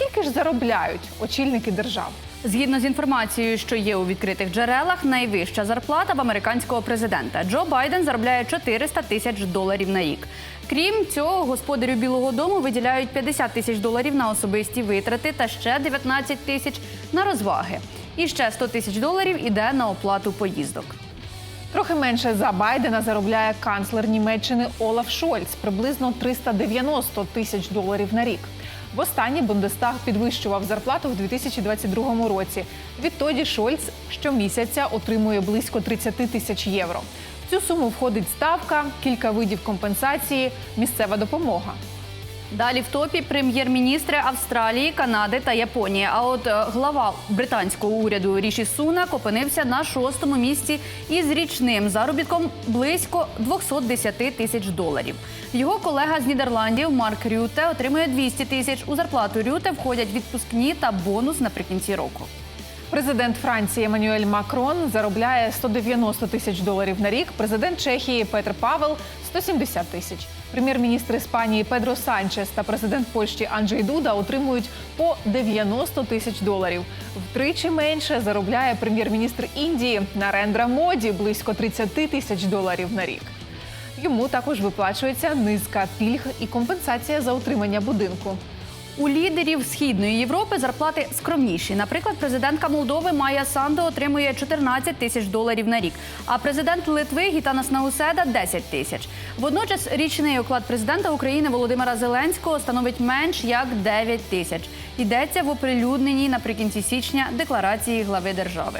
скільки ж заробляють очільники держав? Згідно з інформацією, що є у відкритих джерелах, найвища зарплата в американського президента Джо Байден заробляє 400 тисяч доларів на рік. Крім цього, господарю Білого Дому виділяють 50 тисяч доларів на особисті витрати та ще 19 тисяч на розваги. І ще 100 тисяч доларів іде на оплату поїздок. Трохи менше за Байдена заробляє канцлер Німеччини Олаф Шольц приблизно 390 тисяч доларів на рік. Востаннє Бундестаг підвищував зарплату в 2022 році. Відтоді Шольц щомісяця отримує близько 30 тисяч євро. В цю суму входить ставка, кілька видів компенсації, місцева допомога. Далі в топі прем'єр-міністри Австралії, Канади та Японії. А от е, глава британського уряду Ріші Сунак опинився на шостому місці із річним заробітком близько 210 тисяч доларів. Його колега з Нідерландів Марк Рюте отримує 200 тисяч. У зарплату Рюте входять відпускні та бонус наприкінці року. Президент Франції Еммануель Макрон заробляє 190 тисяч доларів на рік. Президент Чехії Петр Павел 170 тисяч. Прем'єр-міністр Іспанії Педро Санчес та президент Польщі Анджей Дуда отримують по 90 тисяч доларів. Втричі менше заробляє прем'єр-міністр Індії Нарендра Моді близько 30 тисяч доларів на рік. Йому також виплачується низка пільг і компенсація за утримання будинку. У лідерів Східної Європи зарплати скромніші. Наприклад, президентка Молдови Майя Санду отримує 14 тисяч доларів на рік, а президент Литви Гітанас Науседа 10 тисяч. Водночас річний оклад президента України Володимира Зеленського становить менш як 9 тисяч. Йдеться в оприлюдненій наприкінці січня декларації глави держави.